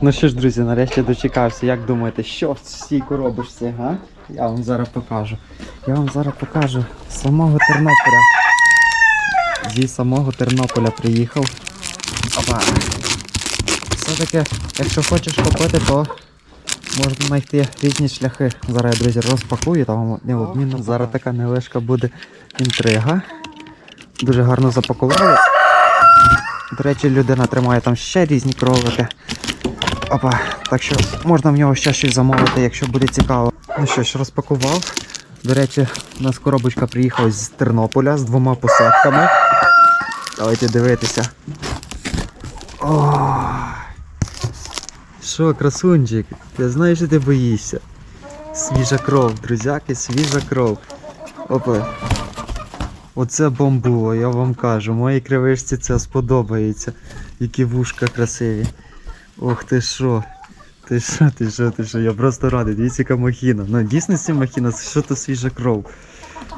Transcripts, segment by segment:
Ну що ж, друзі, нарешті дочекався. Як думаєте, що в цій коробочці, га? Я вам зараз покажу. Я вам зараз покажу з самого Тернополя. Зі самого Тернополя приїхав. Опа. Все-таки, якщо хочеш купити, то можна знайти різні шляхи. Зараз я, друзі, розпакую, там вам неодмінно. Зараз така невеличка буде інтрига. Дуже гарно запакували. До речі, людина тримає там ще різні кролики. Опа, так що можна в нього ще щось замовити, якщо буде цікаво. Ну що ж, розпакував. До речі, у нас коробочка приїхала з Тернополя з двома посадками. Давайте дивитися. О! Що, красунчик? Я знаю, що ти боїшся. Свіжа кров, друзяки, свіжа кров. Опа. Оце бомбуло, я вам кажу. Моїй кривишці це сподобається. Які вушка красиві. Ох ти що. Ти що, ти що, ти що? Я просто радий. Дивіться, яка махіна. Ну дійсно махіна, що то свіжа кров.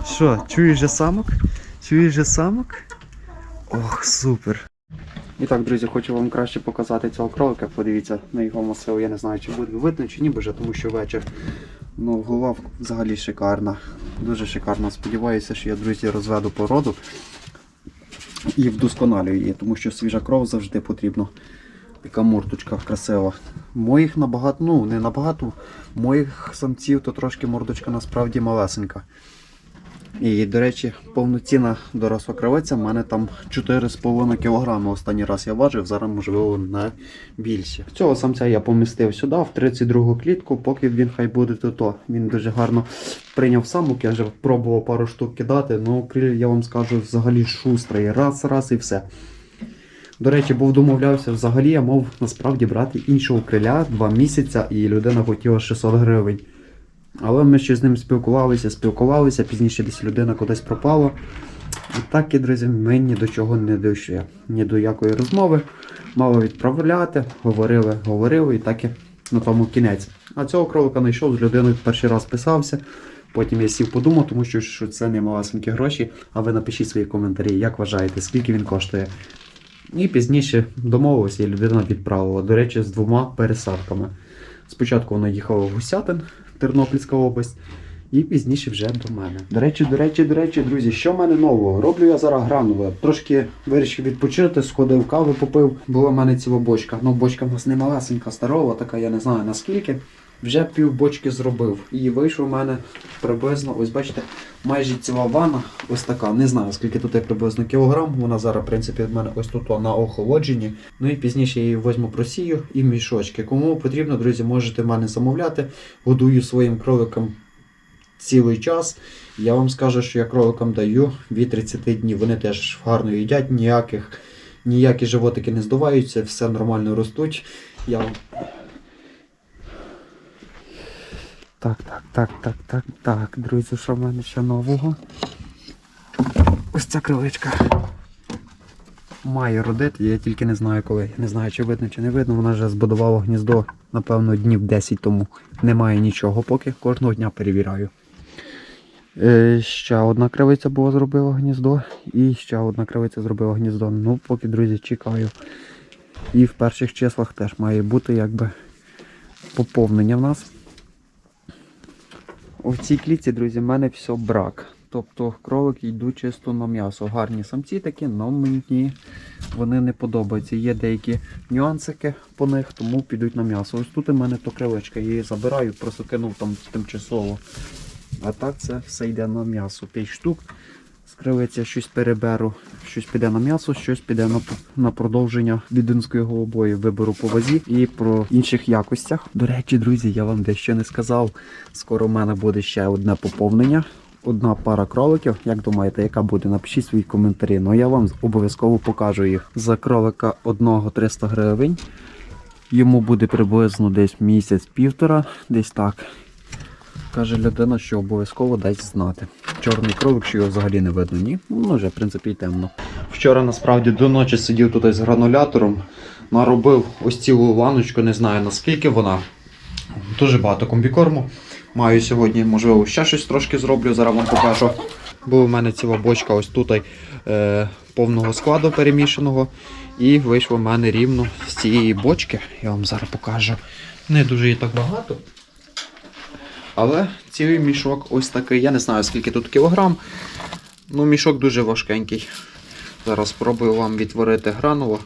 Що, чуєш же самок? Чуєш же самок? Ох, супер. І так, друзі, хочу вам краще показати цього кролика. Подивіться на його масиву. Я не знаю, чи буде видно, чи ні, вже, тому що вечір. Ну, голова взагалі шикарна. Дуже шикарна. Сподіваюся, що я, друзі, розведу породу і вдосконалюю її, тому що свіжа кров завжди потрібно. Мордочка красива. Моїх набагато, ну не набагато, моїх самців то трошки мордочка насправді малесенька. І, до речі, повноцінна доросла кравиця в мене там 4,5 кг останній раз я важив, зараз можливо не більше. Цього самця я помістив сюди, в 32 клітку, поки він хай буде то. Він дуже гарно прийняв самок, я вже пробував пару штук кидати, ну криль, я вам скажу, взагалі шустрий. Раз, раз і все. До речі, був домовлявся, взагалі я мав насправді брати іншого криля 2 місяця, і людина хотіла 600 гривень. Але ми ще з ним спілкувалися, спілкувалися, пізніше десь людина кудись пропала. І так, і, друзі, ми ні до чого не дійшли. Ні до якої розмови. Мало відправляти, говорили, говорили, і так і на тому кінець. А цього кролика знайшов з людиною перший раз писався. Потім я сів подумав, тому що це не малесенькі гроші. А ви напишіть свої коментарі, як вважаєте, скільки він коштує. І пізніше домовилися, і людина відправила. До речі, з двома пересадками. Спочатку вона їхала в Гусятин, Тернопільська область, і пізніше вже до мене. До речі, до речі, до речі, друзі, що в мене нового? Роблю я зараз гранули. Трошки вирішив відпочити, сходив кави, попив. Була в мене ціла бочка. Ну, бочка в нас не малесенька, старова, така, я не знаю наскільки. Вже пів бочки зробив. І вийшов у мене приблизно, ось бачите, майже ціла ванна, ось така. Не знаю, скільки тут є приблизно кілограм. Вона зараз, в принципі, в мене ось тут на охолодженні. Ну і пізніше я її візьму просію і мішочки. Кому потрібно, друзі, можете в мене замовляти. Годую своїм кроликам цілий час. Я вам скажу, що я кроликам даю від 30 днів. Вони теж гарно їдять, ніяких, ніякі животики не здуваються, все нормально ростуть. Я вам Так, так, так, так, так, так, друзі, що в мене ще нового? Ось ця криличка. Має родити, я тільки не знаю коли. Я не знаю, чи видно, чи не видно. Вона вже збудувала гніздо, напевно, днів 10 тому. Немає нічого, поки кожного дня перевіряю. Е, ще одна кривиця була зробила гніздо. І ще одна кривиця зробила гніздо. Ну, поки, друзі, чекаю. І в перших числах теж має бути якби поповнення в нас. У цій клітці, друзі, в мене все брак. Тобто кролики йдуть чисто на м'ясо. Гарні самці такі, але мені вони не подобаються. Є деякі нюансики по них, тому підуть на м'ясо. Ось тут у мене то кривичка, я її забираю, просто кинув там тимчасово. А так це все йде на м'ясо. 5 штук. З щось переберу, щось піде на м'ясо, щось піде на, на продовження відинської голубої. Виберу по вазі і про інших якостях. До речі, друзі, я вам дещо не сказав. Скоро в мене буде ще одне поповнення. Одна пара кроликів. Як думаєте, яка буде? Напишіть свої коментарі. Ну я вам обов'язково покажу їх. За кролика одного 300 гривень. Йому буде приблизно десь місяць-півтора, десь так. Каже людина, що обов'язково дасть знати. Чорний кролик, що його взагалі не видно, ні? Ну, вже, в принципі, і темно. Вчора насправді до ночі сидів тут з гранулятором, наробив ось цілу ланочку, не знаю наскільки вона. Дуже багато комбікорму. Маю сьогодні, можливо, ще щось трошки зроблю, зараз вам покажу. Була в мене ціла бочка ось тут е, повного складу перемішаного. І вийшло в мене рівно з цієї бочки. Я вам зараз покажу. Не дуже її так багато. Але цілий мішок ось такий. Я не знаю скільки тут кілограм. Ну, мішок дуже важкенький. Зараз спробую вам відтворити гранулу.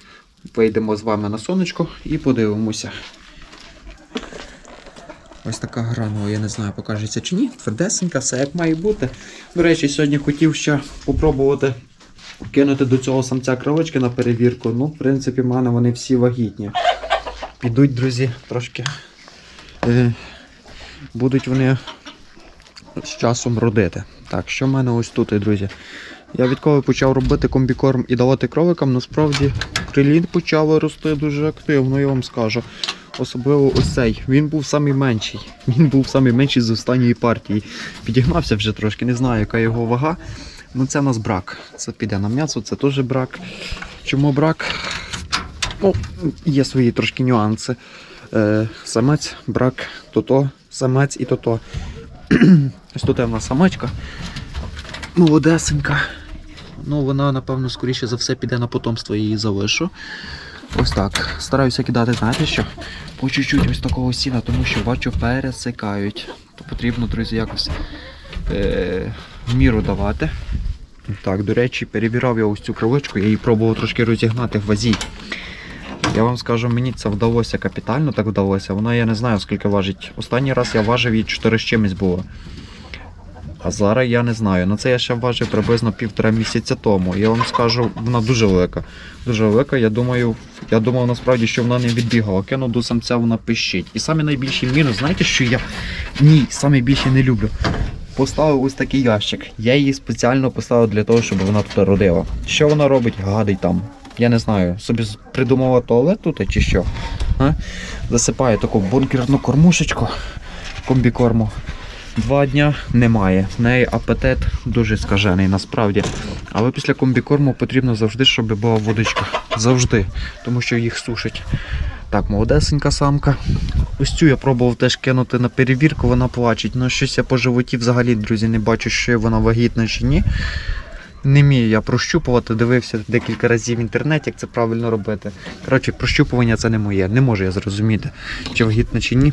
Вийдемо з вами на сонечко і подивимося. Ось така гранула, я не знаю, покажеться чи ні. Твердесенька, все як має бути. До речі, сьогодні хотів ще попробувати кинути до цього самця кролички на перевірку. Ну, в принципі, в мене вони всі вагітні. Підуть, друзі, трошки. Будуть вони з часом родити. Так, що в мене ось тут, друзі? Я відколи почав робити комбікорм і давати кроликам, насправді крилін почали рости дуже активно, я вам скажу. Особливо ось цей. Він був самий менший. Він був самий менший з останньої партії. Підігнався вже трошки, не знаю, яка його вага. Ну це в нас брак. Це піде на м'ясо, це теж брак. Чому брак? Ну, є свої трошки нюанси. Е, самець, брак, то-то, самець і то-то. Ось тут в нас самочка. Молодесенька. Ну, вона, напевно, скоріше за все піде на потомство її залишу. Ось так. Стараюся кидати, знаєте що? По чуть-чуть ось такого сіна, тому що бачу пересикають. То потрібно, друзі, якось е- міру давати. Так, до речі, перевірав я ось цю кроличку, я її пробував трошки розігнати в вазі. Я вам скажу, мені це вдалося капітально, так вдалося. Вона я не знаю скільки важить. Останній раз я важив її 4 з чимось було. А зараз я не знаю. На це я ще важив приблизно півтора місяця тому. Я вам скажу, вона дуже велика. Дуже велика. Я думаю, я думав насправді, що вона не відбігала. Кину до самця вона пищить. І саме найбільший мінус, знаєте, що я ні, саме більше не люблю. Поставив ось такий ящик. Я її спеціально поставив для того, щоб вона тут родила. Що вона робить? Гадить там. Я не знаю, собі придумала туалет тут чи що. А? Засипаю таку бункерну кормушечку комбікорму. Два дня немає. В неї апетит дуже скажений насправді. Але після комбікорму потрібно завжди, щоб була водичка. Завжди. Тому що їх сушить. Так, молодесенька самка. Ось цю я пробував теж кинути на перевірку, вона плачить. Ну щось я по животі взагалі, друзі, не бачу, що вона вагітна чи ні. Не вмію я прощупувати, дивився декілька разів в інтернеті, як це правильно робити. Коротше, прощупування це не моє. Не можу я зрозуміти, чи вагітна чи ні.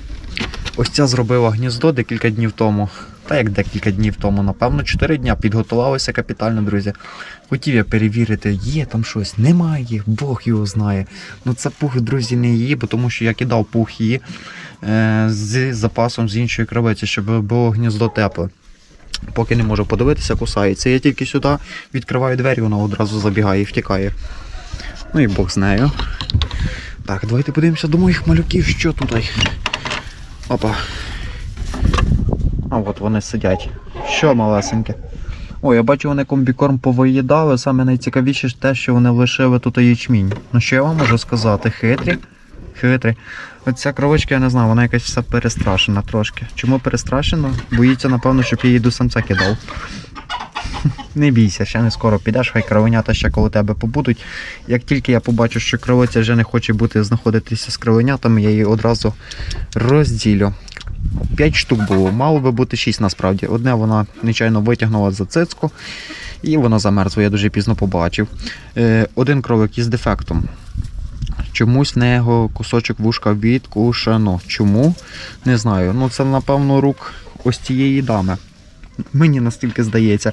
Ось ця зробила гніздо декілька днів тому. Та як декілька днів тому, напевно, 4 дня підготувалися капітально, друзі. Хотів я перевірити, є там щось, немає, Бог його знає. Ну це пух, друзі, не її, бо тому що я кидав пух її е, з запасом з іншої кравиці, щоб було гніздо тепле. Поки не можу подивитися, кусається. Я тільки сюди відкриваю двері, вона одразу забігає і втікає. Ну і Бог з нею. Так, давайте подивимося до моїх малюків, що тут. Опа. А от вони сидять. Що малесеньке. Ой, я бачу, вони комбікорм повиїдали. Саме найцікавіше те, що вони лишили тут ячмінь. Ну що я вам можу сказати? Хитрі. Хитрі. Оця кровочка, я не знаю, вона якась вся перестрашена трошки. Чому перестрашена? Боїться, напевно, щоб я її до самця кидав. Не бійся, ще не скоро підеш, хай кровенята ще коло тебе побудуть. Як тільки я побачу, що кровиця вже не хоче бути знаходитися з кровенятами, я її одразу розділю. П'ять штук було, мало би бути шість насправді. Одне вона нечайно витягнула за цицьку, і вона замерзла, я дуже пізно побачив. Е, один кролик із дефектом. Чомусь в нього кусочок вушка відкушено. Чому? Не знаю. Ну це, напевно, рук ось цієї дами. Мені настільки здається.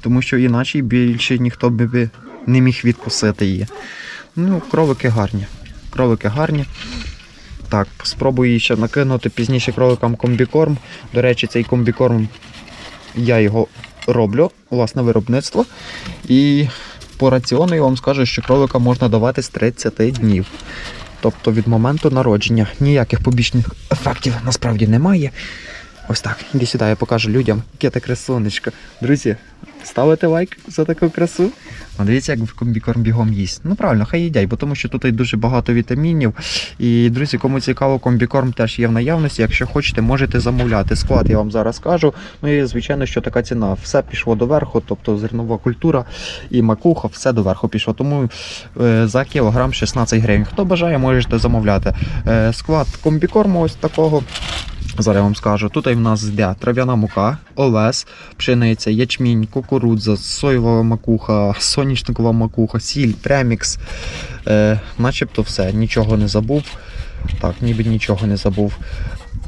Тому що іначе більше ніхто би не міг відкусити її. Ну, кролики гарні. Кролики гарні. Так, спробую її ще накинути пізніше кроликам комбікорм. До речі, цей комбікорм я його роблю, власне виробництво. І по раціону я вам скажу, що кролика можна давати з 30 днів. Тобто від моменту народження ніяких побічних ефектів насправді немає. Ось так, іди сюди, я покажу людям, яке таке сонечко. Друзі, ставите лайк за таку красу. Дивіться, як комбікорм бігом їсть. Ну правильно, хай їдять, бо тому що тут і дуже багато вітамінів. І, друзі, кому цікаво, комбікорм теж є в наявності. Якщо хочете, можете замовляти. Склад я вам зараз кажу. Ну і звичайно, що така ціна. Все пішло доверху, тобто зернова культура і макуха, все доверху пішло. Тому е, за кілограм 16 гривень. Хто бажає, можете замовляти. Е, склад комбікорму ось такого. Зараз я вам скажу. Тут і в нас йде трав'яна мука, овес, пшениця, ячмінь, кукурудза, соєва макуха, соняшникова макуха, сіль, премікс. Е, начебто все, нічого не забув. Так, ніби нічого не забув.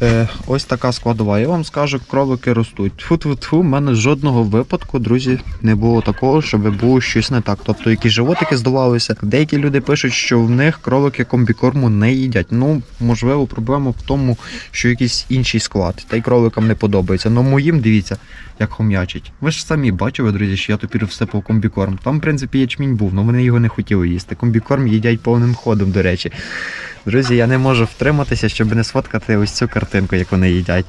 Е, ось така складова. Я вам скажу, кролики ростуть. Тфу-тфу-тфу, в мене жодного випадку, друзі, не було такого, щоб було щось не так. Тобто якісь животики здавалися. Деякі люди пишуть, що в них кролики комбікорму не їдять. Ну, можливо, проблема в тому, що якийсь інший склад. Та й кроликам не подобається. Ну моїм дивіться, як хом'ячить. Ви ж самі бачили, друзі, що я тепер всипав комбікорм. Там, в принципі, ячмінь був, але вони його не хотіли їсти. Комбікорм їдять повним ходом, до речі. Друзі, я не можу втриматися, щоб не сфоткати ось цю картинку, як вони їдять.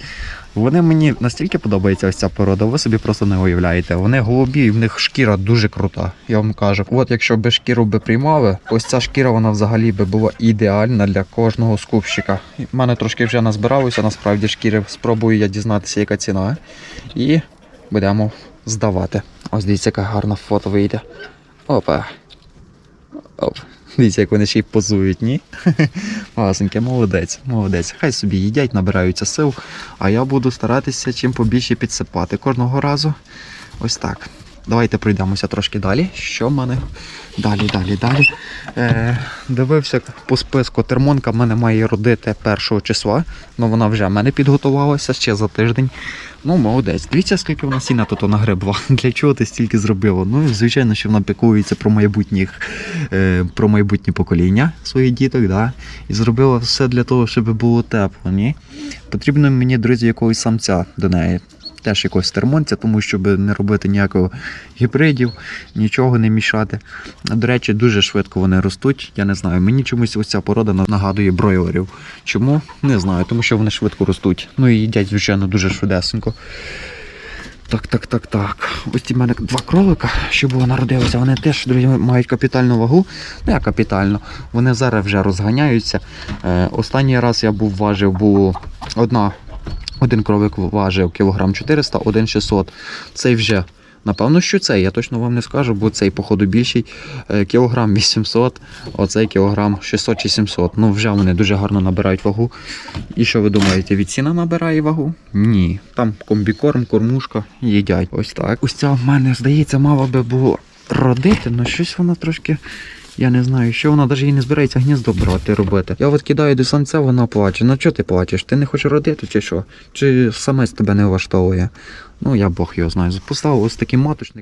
Вони мені настільки подобається ось ця порода, ви собі просто не уявляєте. Вони голубі, і в них шкіра дуже крута. Я вам кажу, от якщо би шкіру би приймали, ось ця шкіра вона взагалі би була ідеальна для кожного скупщика. У мене трошки вже назбиралося, насправді шкіри. Спробую я дізнатися, яка ціна. І будемо здавати. Ось дивіться, яка гарна фото вийде. Опа. Оп. Дивіться, як вони ще й позують, ні? Масеньке, молодець, молодець. Хай собі їдять, набираються сил, а я буду старатися чим побільше підсипати кожного разу. Ось так. Давайте пройдемося трошки далі. Що в мене? Далі, далі, далі. Е, дивився по списку. Термонка в мене має родити 1 числа. Ну вона вже в мене підготувалася ще за тиждень. Ну, молодець. Дивіться, скільки вона сіна тут нагребла. Для чого ти стільки зробила? Ну, звичайно, що вона піклується про майбутніх, е, про майбутнє покоління своїх діток, да? і зробила все для того, щоб було тепло. Ні? Потрібно мені, друзі, якогось самця до неї. Теж якогось термонця, тому щоб не робити ніякого гібридів, нічого не мішати. До речі, дуже швидко вони ростуть. Я не знаю. Мені чомусь ось ця порода нагадує бройлерів. Чому? Не знаю, тому що вони швидко ростуть. Ну і їдять, звичайно, дуже швидесенько. Так, так, так, так. Ось в мене два кролика, що було народилися, вони теж друзі, мають капітальну вагу. Ну, як капітально. Вони зараз вже розганяються. Е, останній раз я був важив, було одна, один кролик важив кілограм 400, один 600. Цей вже. Напевно, що цей, я точно вам не скажу, бо цей, походу, більший Е, кілограм 800, оцей кілограм 600 чи 700. Ну, вже вони дуже гарно набирають вагу. І що ви думаєте, від ціна набирає вагу? Ні. Там комбікорм, кормушка їдять. Ось так. Ось ця в мене, здається, мала би було родити, але щось вона трошки. Я не знаю, що вона навіть не збирається гніздо брати робити. Я от кидаю до самця, вона плаче. Ну чого ти плачеш? Ти не хочеш родити чи що? Чи самець тебе не влаштовує? Ну я Бог його знаю. Поставив ось такий маточник.